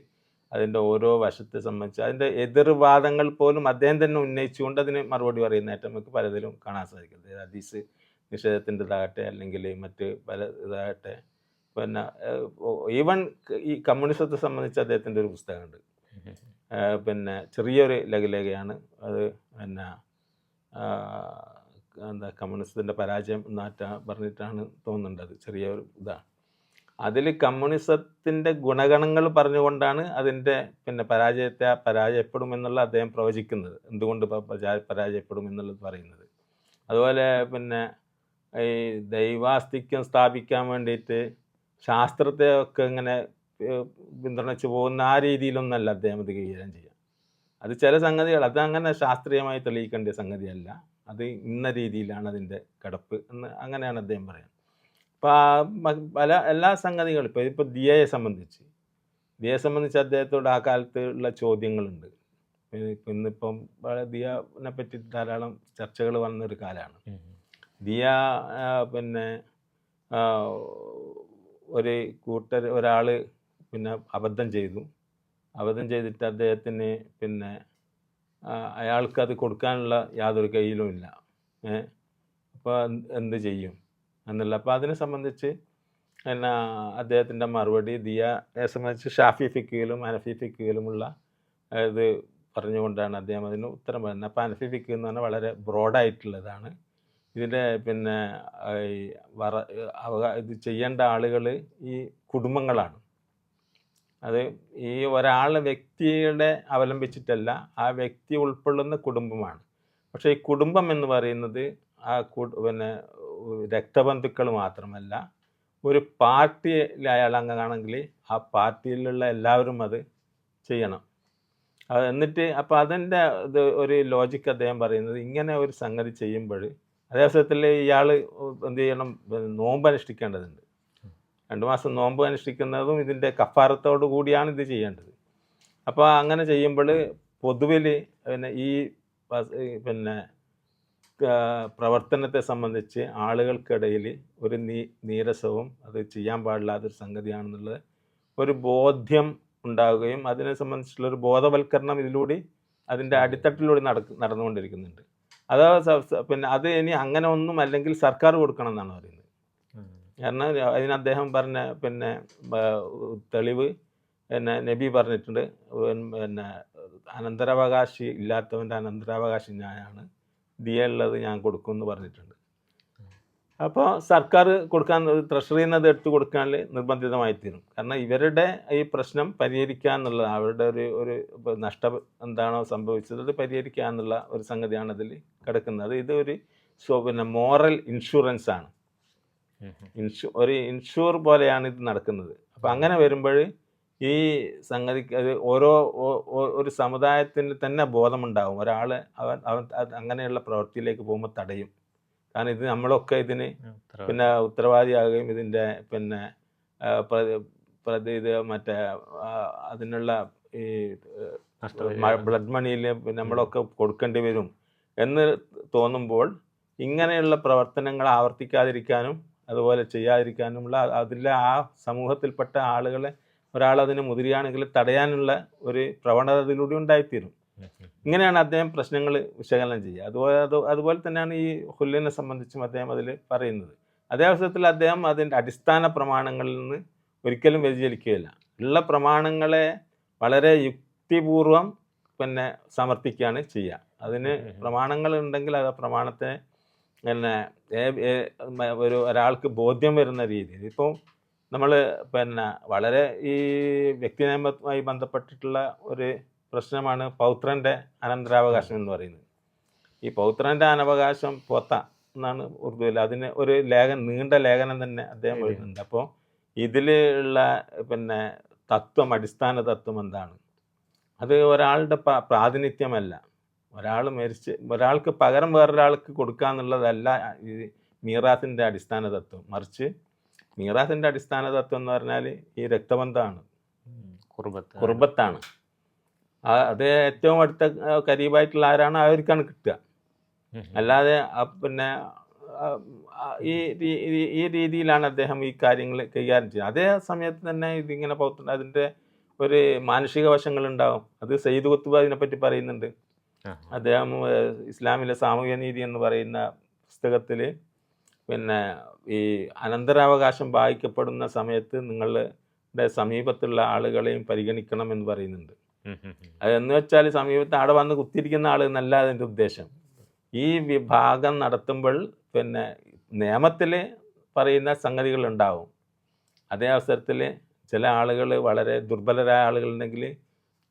അതിന്റെ ഓരോ വശത്തെ സംബന്ധിച്ച് അതിന്റെ എതിർവാദങ്ങൾ പോലും അദ്ദേഹം തന്നെ ഉന്നയിച്ചുകൊണ്ട് അതിന് മറുപടി പറയുന്നതായിട്ട് നമുക്ക് പലതിലും കാണാൻ സാധിക്കും ഹദീസ് നിഷേധത്തിന്റെതാകട്ടെ അല്ലെങ്കിൽ മറ്റ് പല ഇതാകട്ടെ. പിന്നെ ഈവൻ ഈ കമ്മ്യൂണിസത്തെ സംബന്ധിച്ച് അദ്ദേഹത്തിന്റെ ഒരു പുസ്തകമുണ്ട്. പിന്നെ ചെറിയൊരു ലഘുലേഖയാണ്. അത് പിന്നെ എന്താ കമ്മ്യൂണിസത്തിന്റെ പരാജയം എന്നാറ്റ പറഞ്ഞിട്ടാണ് തോന്നുന്നുണ്ട് അത്. ചെറിയൊരു ഇതാണ്. അതിൽ കമ്മ്യൂണിസത്തിന്റെ ഗുണഗണങ്ങൾ പറഞ്ഞുകൊണ്ടാണ് അതിന്റെ പിന്നെ പരാജയത്തെ പരാജയപ്പെടും എന്നുള്ള അദ്ദേഹം പ്രവചിക്കുന്നത്. എന്തുകൊണ്ട് പരാജയപ്പെടും എന്നുള്ളത് പറയുന്നത്. അതുപോലെ പിന്നെ ഈ ദൈവാസ്തിക്യം സ്ഥാപിക്കാൻ വേണ്ടിയിട്ട് ശാസ്ത്രത്തെ ഒക്കെ ഇങ്ങനെ പിന്തുണച്ചു പോകുന്ന ആ രീതിയിലൊന്നല്ല അദ്ദേഹം ഇത് കൈകാര്യം ചെയ്യുക. അത് ചില സംഗതികൾ അത് അങ്ങനെ ശാസ്ത്രീയമായി തെളിയിക്കേണ്ട സംഗതിയല്ല. അത് ഇന്ന രീതിയിലാണ് അതിന്റെ കിടപ്പ് എന്ന് അങ്ങനെയാണ് അദ്ദേഹം പറയുന്നത്. പല എല്ലാ സംഗതികളും ഇപ്പോൾ ഇപ്പോൾ ദിയയെ സംബന്ധിച്ച്. ദിയയെ സംബന്ധിച്ച് അദ്ദേഹത്തോട് ആ കാലത്ത് ഉള്ള ചോദ്യങ്ങളുണ്ട് ഇന്നിപ്പം ദിയനെ പറ്റി ധാരാളം ചർച്ചകൾ വന്നൊരു കാലമാണ് ദിയ പിന്നെ ഒരു കൂട്ടർ ഒരാൾ പിന്നെ അബദ്ധം ചെയ്തു. അബദ്ധം ചെയ്തിട്ട് അദ്ദേഹത്തിന് പിന്നെ അയാൾക്ക് അത് കൊടുക്കാനുള്ള യാതൊരു കയ്യിലും ഇല്ല. ഏഹ് അപ്പോൾ എന്ത് ചെയ്യും? എന്നുള്ള അപ്പോൾ അതിനെ സംബന്ധിച്ച് എന്നാ അദ്ദേഹത്തിന്റെ മറുപടി ദിയയെ സംബന്ധിച്ച് ഷാഫി ഫിക്കിയിലും അനഫി ഫിക്കിയിലുമുള്ള ഇത് പറഞ്ഞുകൊണ്ടാണ് അദ്ദേഹം അതിന് ഉത്തരം പറയുന്നത് അപ്പോൾ അനഫി ഫിക്ക് എന്ന് പറഞ്ഞാൽ വളരെ ബ്രോഡായിട്ടുള്ളതാണ് ഇതിന്റെ പിന്നെ ഈ വറ ഇത് ചെയ്യേണ്ട ആളുകൾ ഈ കുടുംബങ്ങളാണ്. അത് ഈ ഒരാളെ വ്യക്തിയുടെ അവലംബിച്ചിട്ടല്ല ആ വ്യക്തി ഉൾപ്പെടുന്ന കുടുംബമാണ്. പക്ഷേ ഈ കുടുംബം എന്ന് പറയുന്നത് ആ പിന്നെ രക്തബന്ധുക്കൾ മാത്രമല്ല ഒരു പാർട്ടിയിൽ അയാൾ അംഗമാണെങ്കിൽ ആ പാർട്ടിയിലുള്ള എല്ലാവരും അത് ചെയ്യണം. എന്നിട്ട് അപ്പോൾ അതിന്റെ ഇത് ഒരു ലോജിക്ക് അദ്ദേഹം പറയുന്നത് ഇങ്ങനെ ഒരു സംഗതി ചെയ്യുമ്പോൾ അതേ അവസരത്തിൽ ഇയാൾ എന്ത് ചെയ്യണം നോമ്പ് അനുഷ്ഠിക്കേണ്ടതുണ്ട്. രണ്ട് മാസം നോമ്പ് അനുഷ്ഠിക്കുന്നതും ഇതിന്റെ കഫാരത്തോടു കൂടിയാണ് ഇത് ചെയ്യേണ്ടത്. അപ്പോൾ അങ്ങനെ ചെയ്യുമ്പോൾ പൊതുവിൽ പിന്നെ ഈ പിന്നെ പ്രവർത്തനത്തെ സംബന്ധിച്ച് ആളുകൾക്കിടയിൽ ഒരു നീ നീരസവും അത് ചെയ്യാൻ പാടില്ലാത്തൊരു സംഗതിയാണെന്നുള്ളത് ഒരു ബോധ്യം ഉണ്ടാകുകയും അതിനെ സംബന്ധിച്ചുള്ള ഒരു ബോധവൽക്കരണം ഇതിലൂടെ അതിന്റെ അടിത്തട്ടിലൂടെ നടക്ക് നടന്നുകൊണ്ടിരിക്കുന്നുണ്ട്. അത് പിന്നെ അത് ഇനി അങ്ങനെ ഒന്നും അല്ലെങ്കിൽ സർക്കാർ കൊടുക്കണം എന്നാണ് പറയുന്നത്. കാരണം അതിന് അദ്ദേഹം പറഞ്ഞ പിന്നെ തെളിവ് പിന്നെ നബി പറഞ്ഞിട്ടുണ്ട്. പിന്നെ അനന്തരാവകാശി ഇല്ലാത്തവന്റെ അനന്തരാവകാശി ഞാനാണ് ദിയുള്ളത് ഞാൻ കൊടുക്കും എന്ന് പറഞ്ഞിട്ടുണ്ട്. അപ്പോൾ സർക്കാർ കൊടുക്കാൻ ട്രഷറിയിൽ നിന്ന് അത് എടുത്തു കൊടുക്കാൻ നിർബന്ധിതമായി തീരും കാരണം ഇവരുടെ ഈ പ്രശ്നം പരിഹരിക്കുക എന്നുള്ളത് അവരുടെ ഒരു ഒരു നഷ്ടം എന്താണോ സംഭവിച്ചത് അത് പരിഹരിക്കുക എന്നുള്ള ഒരു സംഗതിയാണ് അതിൽ കിടക്കുന്നത്. ഇത് ഒരു സോ പിന്നെ മോറൽ ഇൻഷുറൻസ് ആണ് ഇൻഷു ഒരു ഇൻഷുർ പോലെയാണ് ഇത് നടക്കുന്നത്. അപ്പം അങ്ങനെ വരുമ്പോൾ ഈ സംഗതി അത് ഓരോ ഒരു സമുദായത്തിന് തന്നെ ബോധമുണ്ടാവും. ഒരാൾ അവൻ അവൻ അങ്ങനെയുള്ള പ്രവൃത്തിയിലേക്ക് പോകുമ്പോൾ തടയും. കാരണം ഇത് നമ്മളൊക്കെ ഇതിന് പിന്നെ ഉത്തരവാദിയാകുകയും ഇതിന്റെ പിന്നെ പ്രതി ഇത് മറ്റേ അതിനുള്ള ഈ ബ്ലഡ് മണിയിൽ നമ്മളൊക്കെ കൊടുക്കേണ്ടി വരും എന്ന് തോന്നുമ്പോൾ ഇങ്ങനെയുള്ള പ്രവർത്തനങ്ങൾ ആവർത്തിക്കാതിരിക്കാനും അതുപോലെ ചെയ്യാതിരിക്കാനുമുള്ള അതിലെ ആ സമൂഹത്തിൽപ്പെട്ട ആളുകളെ ഒരാളതിന് മുതിരുകയാണെങ്കിൽ തടയാനുള്ള ഒരു പ്രവണത അതിലൂടെ ഉണ്ടായിത്തീരും. ഇങ്ങനെയാണ് അദ്ദേഹം പ്രശ്നങ്ങൾ വിശകലനം ചെയ്യുക. അതുപോലെ അത് അതുപോലെ തന്നെയാണ് ഈ ഹുല്ലിനെ സംബന്ധിച്ചും അദ്ദേഹം അതിൽ പറയുന്നത്. അതേ അവസരത്തിൽ അദ്ദേഹം അതിന്റെ അടിസ്ഥാന പ്രമാണങ്ങളിൽ നിന്ന് ഒരിക്കലും വ്യതിചലിക്കുകയില്ല. ഉള്ള പ്രമാണങ്ങളെ വളരെ യുക്തിപൂർവം പിന്നെ സമർപ്പിക്കുകയാണ് ചെയ്യുക. അതിന് പ്രമാണങ്ങൾ ഉണ്ടെങ്കിൽ അത് പ്രമാണത്തെ പിന്നെ ഒരു ഒരാൾക്ക് ബോധ്യം വരുന്ന രീതിയിൽ. ഇപ്പോൾ നമ്മൾ പിന്നെ വളരെ ഈ വ്യക്തി നിയമവുമായി ബന്ധപ്പെട്ടിട്ടുള്ള ഒരു പ്രശ്നമാണ് പൗത്രന്റെ അനന്തരാവകാശം എന്ന് പറയുന്നത്. ഈ പൗത്രന്റെ അനവകാശം പോത്ത എന്നാണ് ഉറുദുവിൽ അതിന് ഒരു ലേഖനം നീണ്ട ലേഖനം തന്നെ അദ്ദേഹം എഴുതുന്നുണ്ട്. അപ്പോൾ ഇതിലുള്ള ഉള്ള പിന്നെ തത്വം അടിസ്ഥാന തത്വം എന്താണ്? അത് ഒരാളുടെ പ്രാതിനിധ്യമല്ല. ഒരാൾ മരിച്ച് ഒരാൾക്ക് പകരം വേറൊരാൾക്ക് കൊടുക്കുക എന്നുള്ളതല്ല ഈ മീറാത്തിന്റെ അടിസ്ഥാന തത്വം. മറിച്ച് മീറാത്തിന്റെ അടിസ്ഥാന തത്വം എന്ന് പറഞ്ഞാൽ ഈ രക്തബന്ധമാണ്. കുർബത്ത് കുർബത്താണ് ആ അത് ഏറ്റവും അടുത്ത കരീബായിട്ടുള്ള ആരാണ് അവർക്കാണ് കിട്ടുക. അല്ലാതെ പിന്നെ ഈ ഈ- ഈ രീതിയിലാണ് അദ്ദേഹം ഈ കാര്യങ്ങൾ കൈകാര്യം ചെയ്യുന്നത്. അതേ സമയത്ത് തന്നെ ഇതിങ്ങനെ പോകത്തുണ്ട് അതിന്റെ ഒരു മാനുഷിക വശങ്ങളുണ്ടാവും. അത് സെയ്ദ് കുത്തുബ അതിനെപ്പറ്റി പറയുന്നുണ്ട്. അദ്ദേഹം ഇസ്ലാമിലെ സാമൂഹ്യ നീതി എന്ന് പറയുന്ന പുസ്തകത്തിൽ പിന്നെ ഈ അനന്തരാവകാശം ബാധിക്കപ്പെടുന്ന സമയത്ത് നിങ്ങളുടെ സമീപത്തുള്ള ആളുകളെയും പരിഗണിക്കണം എന്ന് പറയുന്നുണ്ട്. അതെന്ന് വെച്ചാൽ സമീപത്ത് അവിടെ വന്ന് കുത്തിയിരിക്കുന്ന ആൾ എന്നല്ല അതിന്റെ ഉദ്ദേശം. ഈ വിഭാഗം നടത്തുമ്പോൾ പിന്നെ നിയമത്തിൽ പറയുന്ന സംഗതികൾ ഉണ്ടാവും. അതേ അവസരത്തിൽ ചില ആളുകൾ വളരെ ദുർബലരായ ആളുകളുണ്ടെങ്കിൽ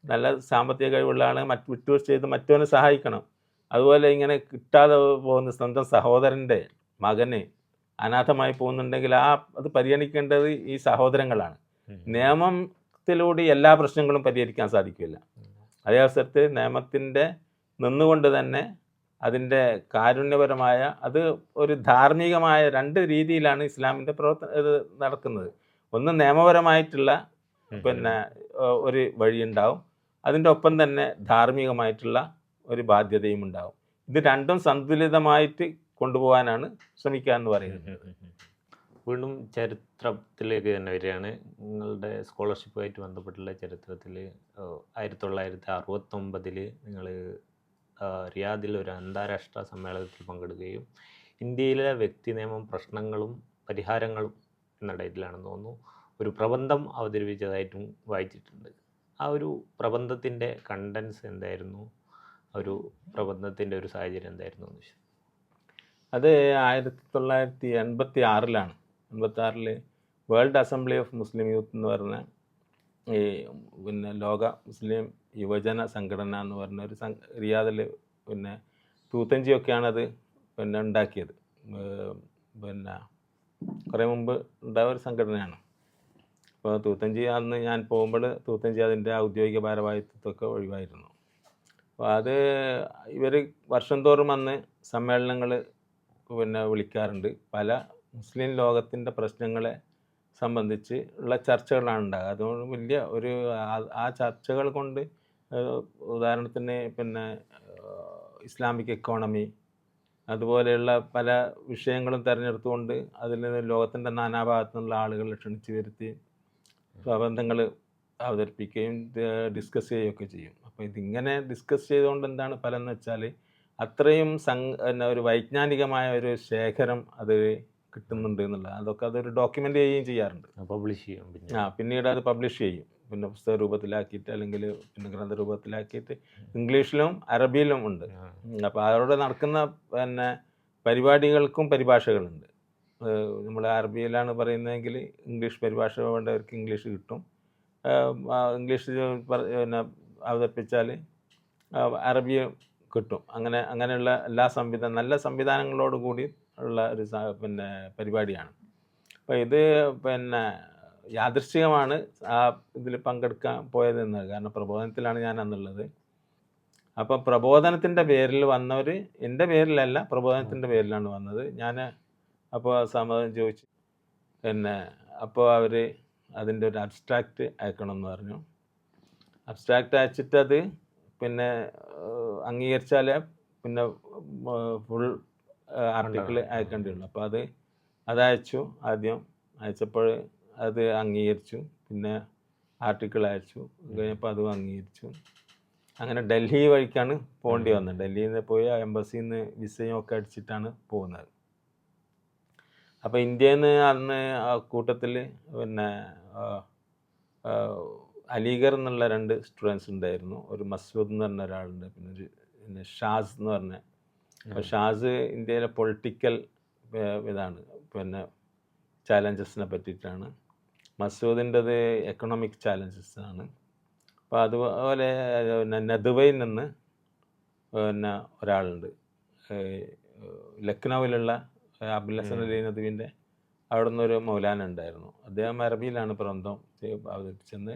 നല്ല സാമ്പത്തിക കഴിവുള്ള ആളെ മറ്റ് വിട്ടുവീഴ്ച ചെയ്ത് മറ്റവനെ സഹായിക്കണം. അതുപോലെ ഇങ്ങനെ കിട്ടാതെ പോകുന്ന സ്വന്തം സഹോദരന്റെ മകന് അനാഥമായി പോകുന്നുണ്ടെങ്കിൽ ആ അത് പരിഗണിക്കേണ്ടത് ഈ സഹോദരങ്ങളാണ്. നിയമത്തിലൂടെ എല്ലാ പ്രശ്നങ്ങളും പരിഹരിക്കാൻ സാധിക്കില്ല. അതേ അവസരത്തിൽ നിയമത്തിന്റെ നിന്നുകൊണ്ട് തന്നെ അതിന്റെ കാരുണ്യപരമായ അത് ഒരു ധാർമ്മികമായ രണ്ട് രീതിയിലാണ് ഇസ്ലാമിന്റെ പ്രവർത്തന ഇത് നടക്കുന്നത്. ഒന്ന് നിയമപരമായിട്ടുള്ള പിന്നെ ഒരു വഴിയുണ്ടാവും. അതിന്റെ ഒപ്പം തന്നെ ധാർമ്മികമായിട്ടുള്ള ഒരു ബാധ്യതയും ഉണ്ടാവും ഇത് രണ്ടും സന്തുലിതമായിട്ട് കൊണ്ടുപോകാനാണ് ശ്രമിക്കുക എന്ന് പറയുന്നത് വീണ്ടും ചരിത്രത്തിലേക്ക് തന്നെ വരികയാണ്. നിങ്ങളുടെ സ്കോളർഷിപ്പുമായിട്ട് ബന്ധപ്പെട്ടുള്ള ചരിത്രത്തിൽ ആയിരത്തി തൊള്ളായിരത്തി അറുപത്തൊമ്പതിൽ നിങ്ങൾ റിയാദിൽ ഒരു അന്താരാഷ്ട്ര സമ്മേളനത്തിൽ പങ്കെടുക്കുകയും ഇന്ത്യയിലെ വ്യക്തി നിയമം പ്രശ്നങ്ങളും പരിഹാരങ്ങളും എന്ന ടൈറ്റിലാണെന്ന് തോന്നുന്നു. ഒരു പ്രബന്ധം അവതരിപ്പിച്ചതായിട്ടും വായിച്ചിട്ടുണ്ട്. ആ ഒരു പ്രബന്ധത്തിന്റെ കണ്ടൻസ് എന്തായിരുന്നു? ഒരു പ്രബന്ധത്തിന്റെ ഒരു സാഹചര്യം എന്തായിരുന്നു എന്ന് അത് ആയിരത്തി തൊള്ളായിരത്തി എൺപത്തി ആറിലാണ് എൺപത്തി ആറിൽ World Assembly of Muslim Youth എന്ന് പറഞ്ഞ ഈ പിന്നെ ലോക മുസ്ലിം യുവജന സംഘടന എന്ന് പറഞ്ഞ ഒരു സം റിയാദിൽ പിന്നെ തൂത്തഞ്ചിയൊക്കെയാണ് അത് പിന്നെ ഉണ്ടാക്കിയത്. പിന്നെ കുറേ മുമ്പ് ഉണ്ടായ ഒരു സംഘടനയാണ്. അപ്പോൾ തൂത്തഞ്ചി അന്ന് ഞാൻ പോകുമ്പോൾ തൂത്തഞ്ചി അതിന്റെ ഔദ്യോഗിക ഭാരവാഹിത്വമൊക്കെ ഒഴിവായിരുന്നു. അപ്പോൾ അത് ഇവർ വർഷം തോറും അന്ന് സമ്മേളനങ്ങൾ പിന്നെ വിളിക്കാറുണ്ട്. പല മുസ്ലിം ലോകത്തിന്റെ പ്രശ്നങ്ങളെ സംബന്ധിച്ച് ഉള്ള ചർച്ചകളാണ് ഉണ്ടാകുക അതുകൊണ്ട് വലിയ ഒരു ആ- ചർച്ചകൾ കൊണ്ട് ഉദാഹരണത്തിന് പിന്നെ ഇസ്ലാമിക് എക്കോണമി അതുപോലെയുള്ള പല വിഷയങ്ങളും തിരഞ്ഞെടുത്തുകൊണ്ട് അതിൽ ലോകത്തിന്റെ നാനാഭാഗത്തു നിന്നുള്ള ആളുകളെ ക്ഷണിച്ചു വരുത്തി പ്രബന്ധങ്ങൾ അവതരിപ്പിക്കുകയും ഡിസ്കസ് ചെയ്യുകയൊക്കെ ചെയ്യും. അപ്പോൾ ഇതിങ്ങനെ ഡിസ്കസ് ചെയ്തുകൊണ്ട് എന്താണ് ഫലം എന്ന് വെച്ചാൽ അത്രയും സം പിന്നെ ഒരു വൈജ്ഞാനികമായ ഒരു ശേഖരം അത് കിട്ടുന്നുണ്ട് എന്നുള്ളത് അതൊക്കെ അതൊരു ഡോക്യുമെന്റ് ചെയ്യുകയും ചെയ്യാറുണ്ട്. പബ്ലിഷ് ചെയ്യും പിന്നെ. ആ പിന്നീട് അത് പബ്ലിഷ് ചെയ്യും. പിന്നെ പുസ്തക രൂപത്തിലാക്കിയിട്ട് അല്ലെങ്കിൽ പിന്നെ ഗ്രന്ഥ രൂപത്തിലാക്കിയിട്ട് ഇംഗ്ലീഷിലും അറബിയിലും ഉണ്ട്. അപ്പോൾ അവിടെ നടക്കുന്ന പിന്നെ പരിപാടികൾക്കും പരിഭാഷകളുണ്ട്. നമ്മൾ അറബിയിലാണ് പറയുന്നതെങ്കിൽ ഇംഗ്ലീഷ് പരിഭാഷ വേണ്ടവർക്ക് ഇംഗ്ലീഷ് കിട്ടും. ഇംഗ്ലീഷിൽ പിന്നെ അവതരിപ്പിച്ചാൽ അറബി കിട്ടും. അങ്ങനെ അങ്ങനെയുള്ള എല്ലാ സംവിധാനം നല്ല സംവിധാനങ്ങളോട് കൂടി ഉള്ള ഒരു പിന്നെ പരിപാടിയാണ്. അപ്പോൾ ഇത് പിന്നെ യാദൃശ്ചികമാണ് ആ ഇതിൽ പങ്കെടുക്കാൻ പോയതെന്ന്. കാരണം പ്രബോധനത്തിലാണ് ഞാൻ അന്നുള്ളത്. അപ്പോൾ പ്രബോധനത്തിന്റെ പേരിൽ വന്നവർ എന്റെ പേരിലല്ല പ്രബോധനത്തിന്റെ പേരിലാണ് വന്നത്. ഞാൻ അപ്പോൾ സമ്മതം ചോദിച്ചു പിന്നെ അപ്പോൾ അവർ അതിന്റെ ഒരു അബ്സ്ട്രാക്റ്റ് അയക്കണം എന്ന് പറഞ്ഞു. അബ്സ്ട്രാക്റ്റ് അയച്ചിട്ട് അത് പിന്നെ അംഗീകരിച്ചാലേ പിന്നെ ഫുൾ ആർട്ടിക്കിൾ അയക്കേണ്ടിയുള്ളൂ. അപ്പോൾ അത് അത് അയച്ചു ആദ്യം. അയച്ചപ്പോൾ അത് അംഗീകരിച്ചു. പിന്നെ ആർട്ടിക്കിൾ അയച്ചു. കഴിഞ്ഞപ്പോൾ അതും അംഗീകരിച്ചു. അങ്ങനെ ഡൽഹി വഴിക്കാണ് പോകേണ്ടി വന്നത്. ഡൽഹിയിൽ നിന്ന് പോയി എംബസിയിൽ നിന്ന് വിസയും ഒക്കെ അടിച്ചിട്ടാണ് പോകുന്നത്. അപ്പോൾ ഇന്ത്യയിൽ നിന്ന് അന്ന് ആ കൂട്ടത്തിൽ പിന്നെ അലീഗർ എന്നുള്ള രണ്ട് സ്റ്റുഡൻസ് ഉണ്ടായിരുന്നു. ഒരു മസ്ഊദ് എന്ന് പറഞ്ഞ ഒരാളുണ്ട്. പിന്നെ ഒരു പിന്നെ ഷാസ് എന്ന് പറഞ്ഞ. അപ്പോൾ ഷാസ് ഇന്ത്യയിലെ പൊളിറ്റിക്കൽ ഇതാണ്. പിന്നെ ചാലഞ്ചസിനെ പറ്റിയിട്ടാണ്. മസൂദിന്റെത് എക്കണോമിക് ചാലഞ്ചസ് ആണ്. അപ്പോൾ അതുപോലെ പിന്നെ നദുവയിൽ നിന്ന് പിന്നെ ഒരാളുണ്ട്. ലക്നൌവിലുള്ള അബുൽ ഹസൻ അലി നദുവിന്റെ അവിടെ നിന്നൊരു മൗലാന ഉണ്ടായിരുന്നു. അദ്ദേഹം അറബിയിലാണ് പ്രബന്ധം അവതരിപ്പിച്ചത്.